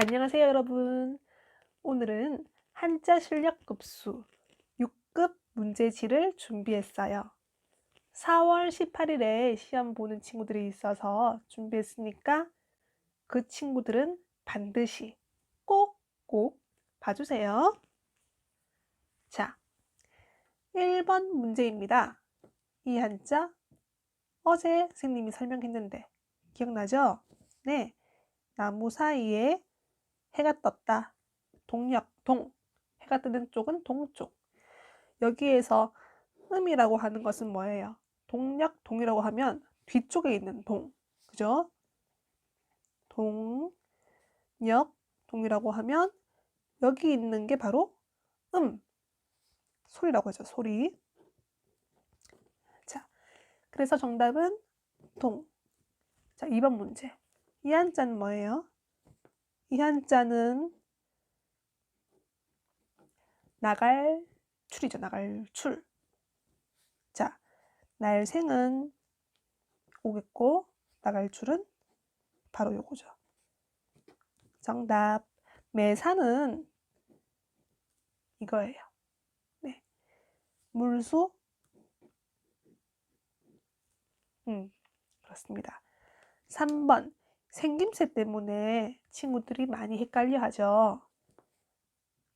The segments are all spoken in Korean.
안녕하세요, 여러분. 오늘은 한자 실력 급수 6급 문제지를 준비했어요. 4월 18일에 시험 보는 친구들이 있어서 준비했으니까 그 친구들은 반드시 꼭꼭 봐주세요. 자, 1번 문제입니다. 이 한자 어제 선생님이 설명했는데 기억나죠? 네. 나무 사이에 해가 떴다. 동력, 동. 해가 뜨는 쪽은 동쪽. 여기에서 음이라고 하는 것은 뭐예요? 동력, 동이라고 하면 뒤쪽에 있는 동. 그죠? 동력, 동이라고 하면 여기 있는 게 바로 음. 소리라고 하죠. 소리. 자, 그래서 정답은 동. 자, 2번 문제. 이 한자는 뭐예요? 이 한자는 나갈 출이죠. 나갈 출. 자, 날생은 오겠고 나갈 출은 바로 요거죠. 정답. 매사는 이거예요. 네. 물수 음, 그렇습니다. 3번. 생김새 때문에 친구들이 많이 헷갈려 하죠.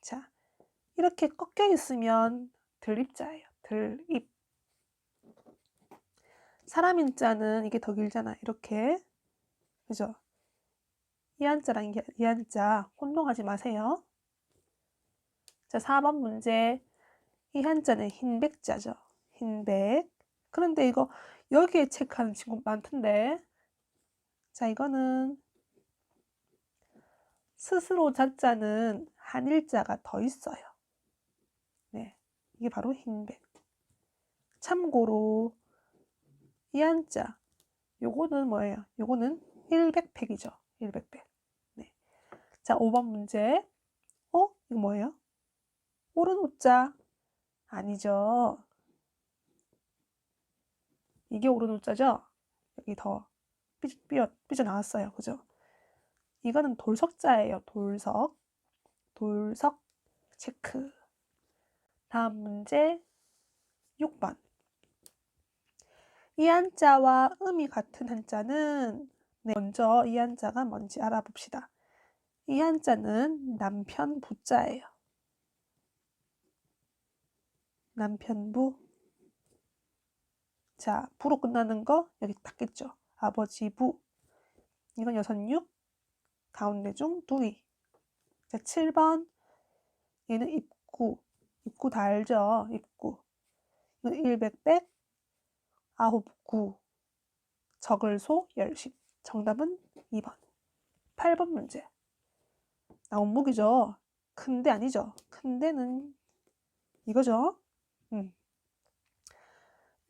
자, 이렇게 꺾여 있으면 들입자예요. 들입. 사람 인자는 이게 더 길잖아. 이렇게. 그죠? 이 한자랑 이- 이 한자 혼동하지 마세요. 자, 4번 문제. 이 한자는 흰백자죠. 흰백. 그런데 이거 여기에 체크하는 친구 많던데. 자, 이거는 스스로 자자는 한일자가 더 있어요. 네, 이게 바로 흰백. 참고로 이 한자, 요거는 뭐예요? 요거는 일백팩이죠. 일백팩. 네. 자, 5번 문제. 어? 이거 뭐예요? 오른 우자 아니죠. 이게 오른 우자죠? 여기 더 삐, 삐, 삐져 나왔어요. 그죠? 이거는 돌석자예요. 돌석. 돌석 체크. 다음 문제 6번. 이 한자와 음이 같은 한자는 네, 먼저 이 한자가 뭔지 알아봅시다. 이 한자는 남편 부자예요. 남편부. 자, 부로 끝나는 거 여기 닦겠죠. 아버지 부. 이건 여섯 육. 가운데 중 두이. 자, 7번. 얘는 입구. 입구 다 알죠? 입구. 이건 일백백. 아홉 구. 적을 소 열십. 정답은 2번. 8번 문제. 나온 무기죠. 큰데 아니죠. 큰데는 이거죠. 음.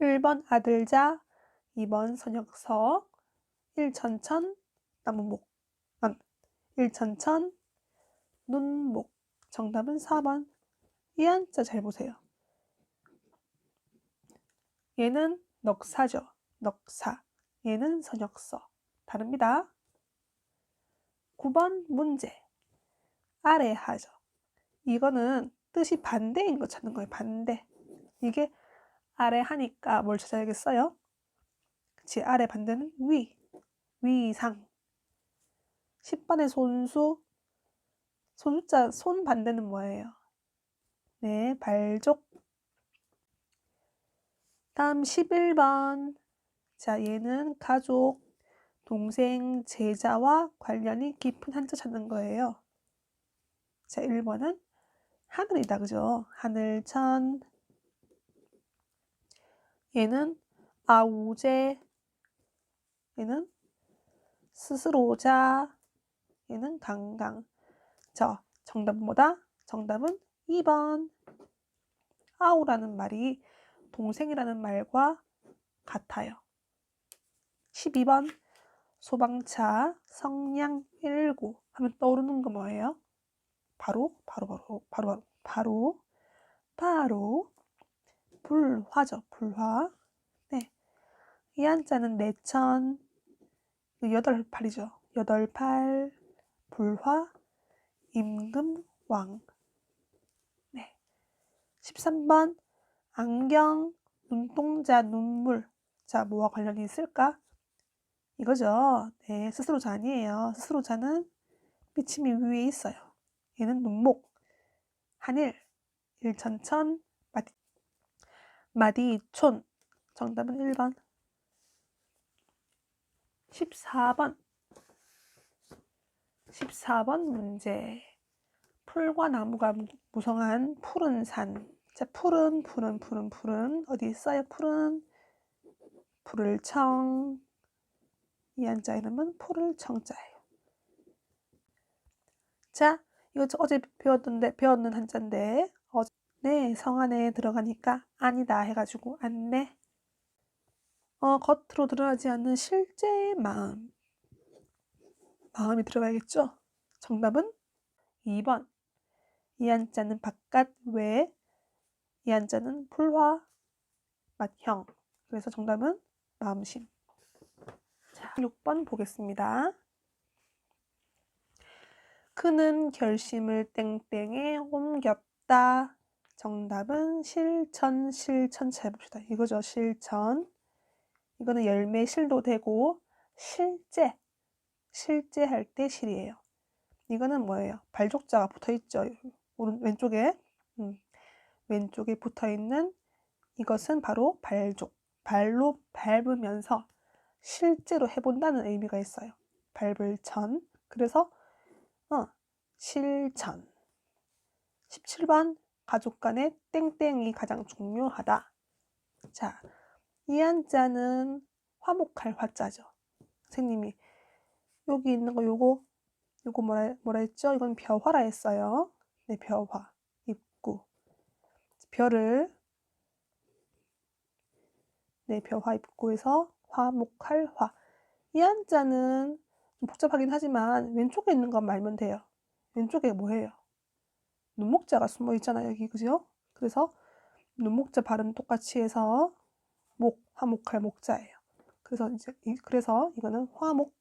1번 아들자, 2번 선역석, 1천천, 나무목, 아, 1천천, 눈목. 정답은 4번. 이 한자 잘 보세요. 얘는 넉사죠. 넉사. 얘는 선역서. 다릅니다. 9번 문제. 아래 하죠. 이거는 뜻이 반대인 거 찾는 거예요. 반대. 이게 아래 하니까 뭘 찾아야겠어요? 그치, 아래 반대는 위. 위상. 10번의 손수. 손자, 손 반대는 뭐예요? 네, 발족. 다음 11번. 자, 얘는 가족, 동생, 제자와 관련이 깊은 한자 찾는 거예요. 자, 1번은 하늘이다, 그죠? 하늘천. 얘는 아우제. 얘는 스스로자. 얘는 강강. 자, 정답은 뭐다? 정답은 2번. 아우라는 말이 동생이라는 말과 같아요. 12번. 소방차 성냥 119 하면 떠오르는 거 뭐예요? 바로 바로 바로 바로 바로 바로 불화죠. 불화. 네. 이 한자는 내천 여덟 팔이죠. 여덟 팔 불화 임금 왕. 네. 13번 안경, 눈동자, 눈물. 자, 뭐와 관련이 있을까? 이거죠. 네, 스스로자 아니에요. 스스로자는 비침이 위에 있어요. 얘는 눈목, 하늘, 일천천, 마디, 마디촌. 정답은 1번. 14번. 14번 문제. 풀과 나무가 무성한 푸른 산. 자, 푸른, 푸른, 푸른, 푸른. 어디 있어요? 푸른. 푸를 청. 이 한자 이름은 푸를 청자예요. 자, 이거 어제 배웠던데, 배웠는 한자인데, 어제, 네, 성 안에 들어가니까 아니다 해가지고 안내. 어, 겉으로 드러나지 않는 실제 마음. 마음이 들어가야겠죠? 정답은 2번. 이 한자는 바깥 외, 이 한자는 풀화 맛형. 그래서 정답은 마음심. 자, 6번 보겠습니다. 그는 결심을 땡땡에 옮겼다. 정답은 실천, 실천 잘 봅시다. 이거죠, 실천. 이거는 열매 실도 되고 실제, 실제 할 때 실이에요. 이거는 뭐예요? 발족자가 붙어 있죠. 오른 왼쪽에 음, 왼쪽에 붙어 있는 이것은 바로 발족. 발로 밟으면서 실제로 해본다는 의미가 있어요. 밟을 천. 그래서 어, 실천. 17번 가족 간의 땡땡이 가장 중요하다. 자, 이 한자는 화목할 화자죠. 선생님이 여기 있는 거 요거 요거 뭐라 뭐라 했죠? 이건 벼화라 했어요. 네, 벼화. 입구. 별을 네, 벼화 입구에서 화목할 화. 이 한자는 좀 복잡하긴 하지만 왼쪽에 있는 것 말면 돼요. 왼쪽에 뭐예요? 눈목자가 숨어 있잖아요, 여기 그죠? 그래서 눈목자 발음 똑같이 해서 목, 화목할 목자예요. 그래서 이제 그래서 이거는 화목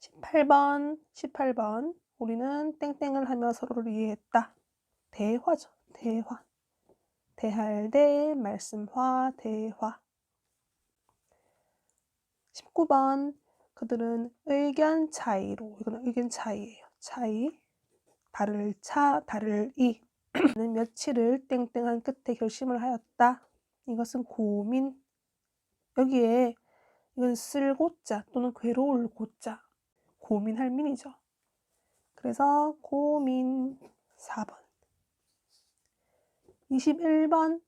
18번, 18번. 우리는 땡땡을 하며 서로를 이해했다. 대화죠. 대화. 대할 대, 말씀화, 대화. 19번. 그들은 의견 차이로, 이거는 의견 차이예요. 차이. 다를 차, 다를 이. 는 며칠을 땡땡한 끝에 결심을 하였다. 이것은 고민. 여기에 이건 쓸고자 또는 괴로울 고자. 고민할 민이죠. 그래서 고민 4번. 21번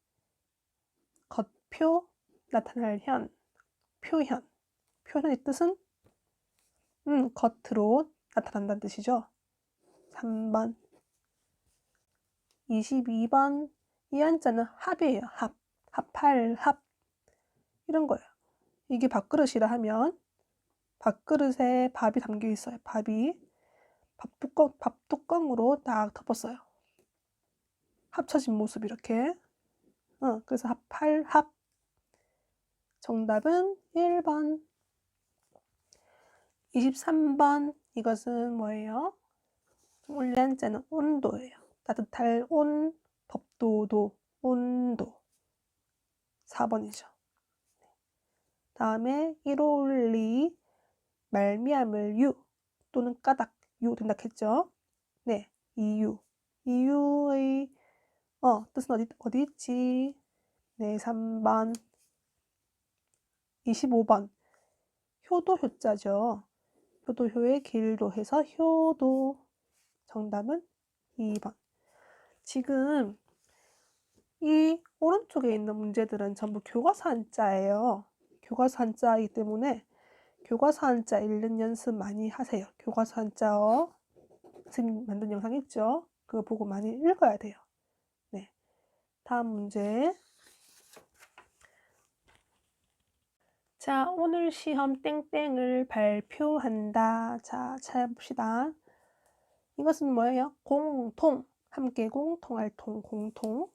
겉표 나타날 현 표현 표현의 뜻은 음, 겉으로 나타난다는 뜻이죠. 3번 22번 이 한자는 합이에요. 합 합할 합 이런 거예요. 이게 밥그릇이라 하면 밥그릇에 밥이 담겨 있어요. 밥이 밥뚜껑, 밥뚜껑으로 딱 덮었어요. 합쳐진 모습 이렇게. 어, 그래서 합할 합. 정답은 1번. 23번 이것은 뭐예요? 올랜자는 온도예요. 따뜻할 온, 덥도도, 온도. 4번이죠. 다음에 1올리 말미암을 유 또는 까닭 유 된다 했죠. 네, 이유. 이유의 어, 뜻은 어디 어디 있지? 네, 3번. 25번. 효도 효자죠. 효도효의 길도 해서 효도. 정답은 2번. 지금 이 오른쪽에 있는 문제들은 전부 교과서 한자예요. 교과서 한자이기 때문에 교과서 한자 읽는 연습 많이 하세요. 교과서 한자어 선생님 만든 영상 있죠? 그거 보고 많이 읽어야 돼요. 네. 다음 문제. 자, 오늘 시험 땡땡을 발표한다. 자, 찾아봅시다. 이것은 뭐예요? 공통. 함께 공통할 통, 공통.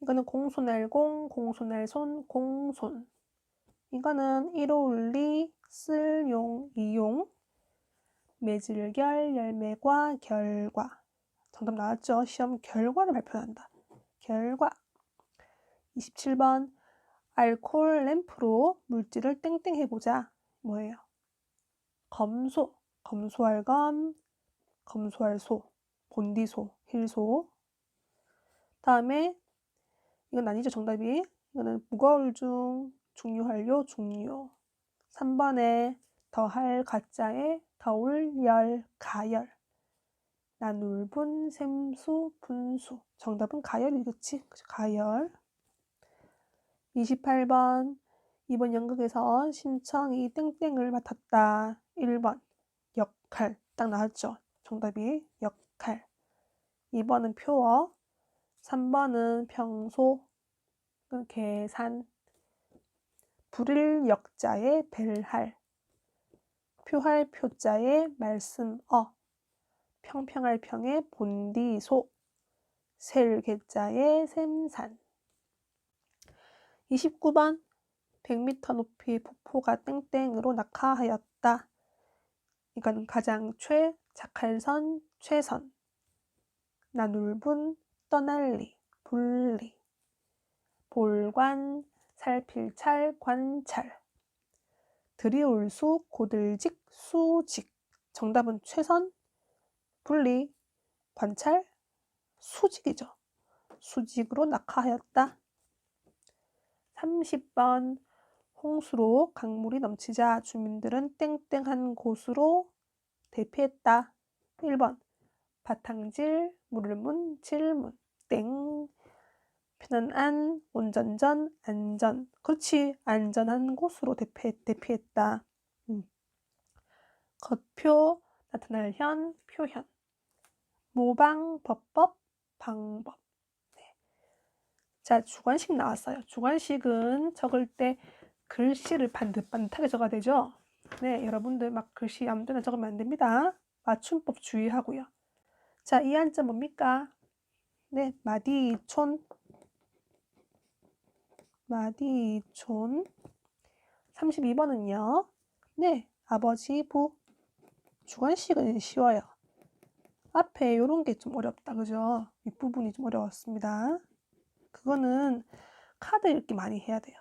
이거는 공손할 공, 공손할 손, 공손. 이거는 1호 올리, 쓸용, 이용, 매질결 열매과 결과 정답 나왔죠? 시험 결과를 발표한다. 결과 27번 알코올 램프로 물질을 땡땡 해보자. 뭐예요? 검소, 검소알검, 검소알소, 본디소, 힐소. 다음에 이건 아니죠 정답이. 이거는 무거울 중, 중유활료, 중요. 3번에 더할 가짜에 더울 열, 가열. 나눌분, 샘수, 분수. 정답은 가열이겠지? 가열. 28번 이번 연극에서 신청이 땡땡을 맡았다. 1번 역할 딱 나왔죠. 정답이 역할. 2번은 표어. 3번은 평소. 계산. 불일 역자의 벨할. 표할 표자의 말씀어. 평평할 평의 본디소. 셀 개자의 샘산. 29번 100m 높이 폭포가 땡땡으로 낙하하였다. 이건 가장 최, 자칼선, 최선. 나눌분, 떠날리, 분리. 볼관, 살필찰, 관찰. 들이올수, 고들직, 수직. 정답은 최선, 분리, 관찰, 수직이죠. 수직으로 낙하하였다. 30번 홍수로 강물이 넘치자 주민들은 땡땡한 곳으로 대피했다. 1번 바탕질, 물문, 질문, 땡. 편안한, 온전전, 안전. 그렇지, 안전한 곳으로 대피, 대피했다. 음. 겉표, 나타날 현, 표현. 모방, 법법, 방법. 자, 주관식 나왔어요. 주관식은 적을 때 글씨를 반듯반듯하게 적어야 되죠. 네, 여러분들 막 글씨 아무데나 적으면 안 됩니다. 맞춤법 주의하고요. 자, 이 한자 뭡니까? 네, 마디촌. 마디촌. 32번은요. 네, 아버지 부. 주관식은 쉬워요. 앞에 이런 게 좀 어렵다. 그죠? 윗부분이 좀 어려웠습니다. 그거는 카드 읽기 많이 해야 돼요.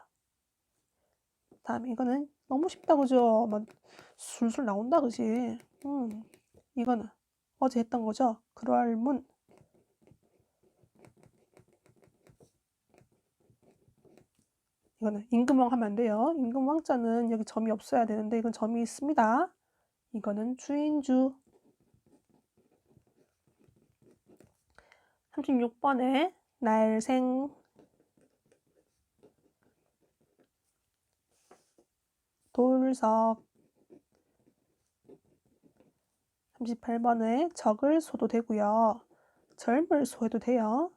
다음에 이거는 너무 쉽다 그죠? 막 술술 나온다 그지? 음, 이거는 어제 했던 거죠? 그럴 문. 이거는 임금왕 하면 안 돼요. 임금왕자는 여기 점이 없어야 되는데 이건 점이 있습니다. 이거는 주인주. 36번에 날생 돌석 38번에 적을 소도 되고요. 젊을 소해도 돼요.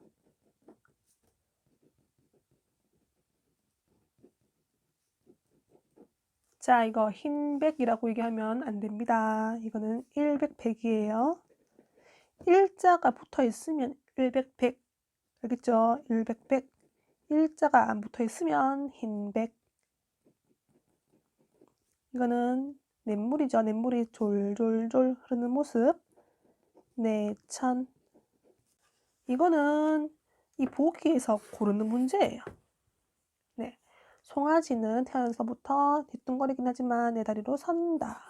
자, 이거 흰백이라고 얘기하면 안 됩니다. 이거는 100백이에요. 일자가 붙어 있으면 100백. 알겠죠? 100백. 일자가 안 붙어 있으면 흰백. 이거는 냇물이죠. 냇물이 졸졸졸 흐르는 모습. 내천. 이거는 이 보기에서 고르는 문제예요. 네. 송아지는 태어나서부터 뒤뚱거리긴 하지만 내 다리로 선다.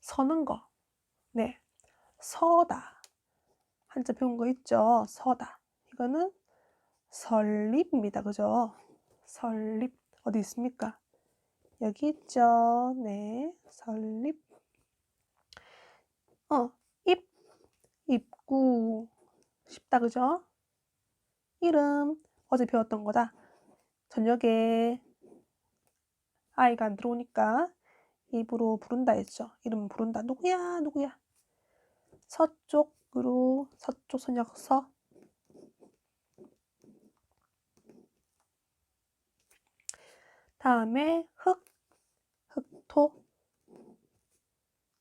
서는 거. 네. 서다. 한자 배운 거 있죠? 서다. 이거는 설립입니다. 그죠? 설립. 어디 있습니까? 여기 있죠. 네. 설립. 어, 입. 입구. 쉽다. 그죠? 이름. 어제 배웠던 거다. 저녁에 아이가 안 들어오니까 입으로 부른다 했죠. 이름 부른다. 누구야? 누구야? 서쪽으로 서쪽 선역서 다음에 흑, 흑 토.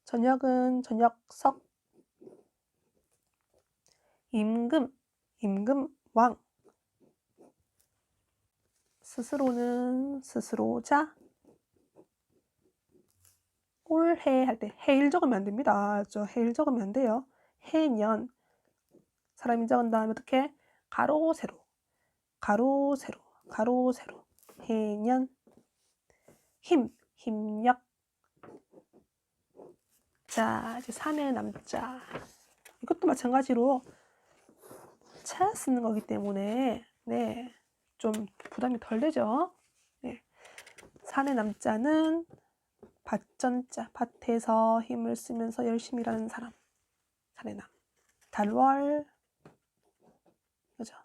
저녁은 저녁석. 임금, 임금왕. 스스로는 스스로자. 올해 할 때 해일 적으면 안 됩니다. 저 해일 적으면 안 돼요. 해년 사람이 적은 다음에 어떻게 가로 세로 가로 세로 가로 세로 해년 힘 힘력 자 이제 산의 남자 이것도 마찬가지로 차 쓰는 거기 때문에 네 좀 부담이 덜 되죠. 네. 산의 남자는 밭전자 밭에서 힘을 쓰면서 열심히 일하는 사람 산의 남 달월 그죠?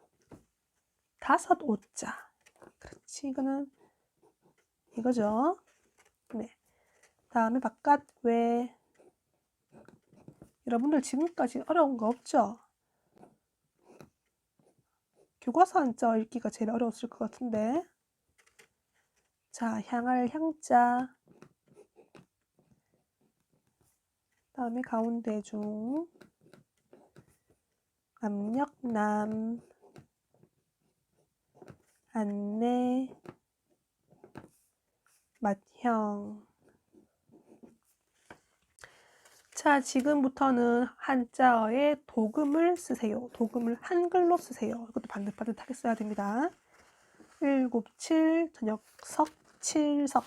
다섯 오자 그렇지 이거는 이거죠. 네. 다음에 바깥 외 여러분들 지금까지 어려운 거 없죠? 교과서 한자 읽기가 제일 어려웠을 것 같은데. 자, 향할 향자. 다음에 가운데 중. 압력남. 안내. 맏형. 자, 지금부터는 한자어에 도금을 쓰세요. 도금을 한글로 쓰세요. 이것도 반듯반듯하게 써야 됩니다. 일곱, 칠, 저녁, 석, 칠 석.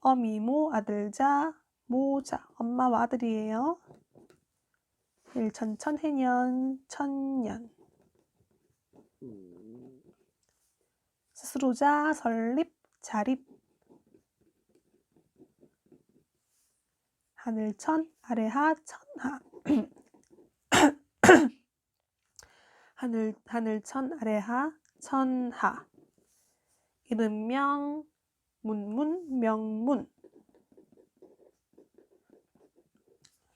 어미모, 아들자, 모자. 엄마와 아들이에요. 일천 천, 해년, 천년. 스스로자, 설립, 자립. 하늘 천 아래 하 천하. 하늘 하늘 천 아래 하 천하. 이름명 문문 명문.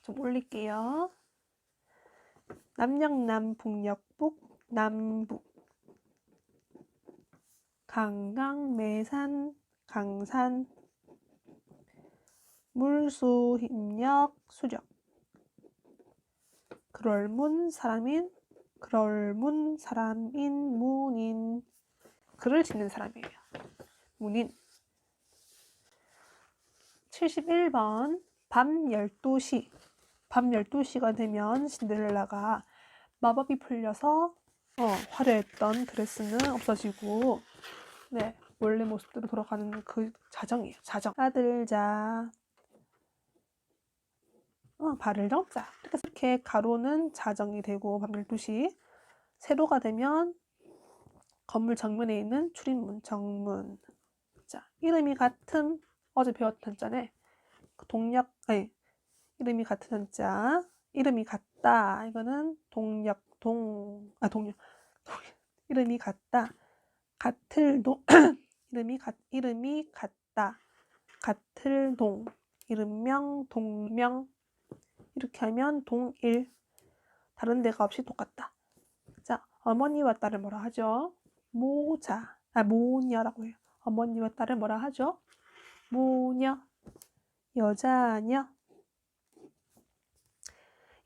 좀 올릴게요. 남영남 북녘북 남북. 강강 매산 강산 물수 힘력 수력 그럴 문 사람인 그럴 문 사람인 문인. 글을 짓는 사람이에요. 문인. 71번 밤 12시. 밤 12시가 되면 신데렐라가 마법이 풀려서 어, 화려했던 드레스는 없어지고 네 원래 모습대로 돌아가는 그 자정이에요. 자정. 아들 자 어, 발을 정자. 이렇게, 가로는 자정이 되고 밤 12시 세로가 되면 건물 정면에 있는 출입문 정문. 자, 이름이 같은 어제 배웠던 한자네. 그 동력 아니 이름이 같은 한자. 이름이 같다. 이거는 동력 동 아 동력 동, 이름이 같다. 같을 동 이름이 같 이름이 같다. 같을 동 이름명 동명 이렇게 하면 동일 다른 데가 없이 똑같다. 자, 어머니와 딸을 뭐라 하죠? 모자, 아 모녀라고 해요. 어머니와 딸을 뭐라 하죠? 모녀, 여자녀.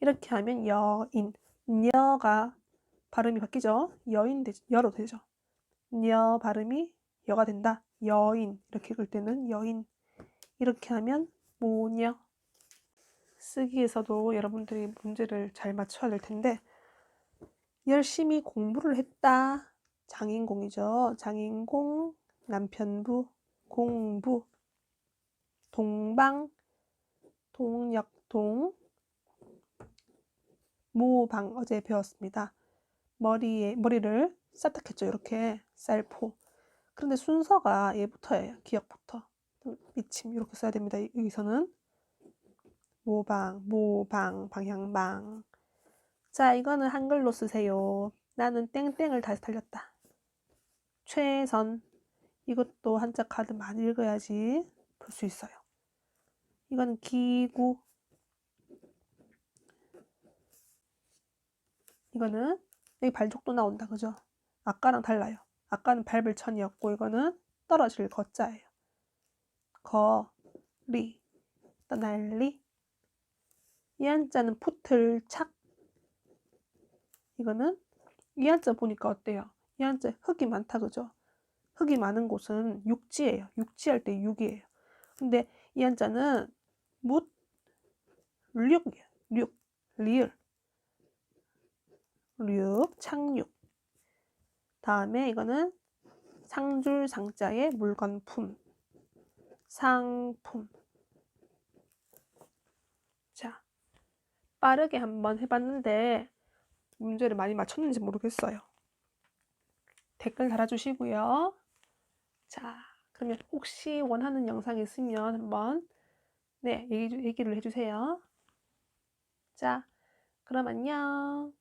이렇게 하면 여인, 녀가 발음이 바뀌죠? 여인 되죠? 여로 되죠? 녀 발음이 여가 된다. 여인 이렇게 읽을 때는 여인 이렇게 하면 모녀 쓰기에서도 여러분들이 문제를 잘 맞춰야 될 텐데 열심히 공부를 했다. 장인공이죠. 장인공, 남편부, 공부, 동방, 동역동, 모방 어제 배웠습니다. 머리에 머리를 싹둑했죠. 이렇게 쌀포. 그런데 순서가 얘부터예요. 기억부터. 미침 이렇게 써야 됩니다. 여기서는 모방, 모방, 방향방. 자, 이거는 한글로 쓰세요. 나는 땡땡을 다시 달렸다. 최선. 이것도 한자 카드 많이 읽어야지 볼 수 있어요. 이거는 기구. 이거는 여기 발족도 나온다. 그죠? 아까랑 달라요. 아까는 밟을 천이었고 이거는 떨어질 거자예요. 거, 리, 떠날리, 이 한자는 푸틀 착. 이거는 이 한자 보니까 어때요? 이 한자 흙이 많다 그죠? 흙이 많은 곳은 육지예요. 육지할 때 육이에요. 근데 이 한자는 묻, 륙이에요. 륙, 리을. 륙, 착륙. 다음에 이거는 상줄 상자의 물건품. 상품. 자, 빠르게 한번 해봤는데 문제를 많이 맞췄는지 모르겠어요. 댓글 달아주시고요. 자, 그러면 혹시 원하는 영상 있으면 한번 네, 얘기, 얘기를 해주세요. 자, 그럼 안녕.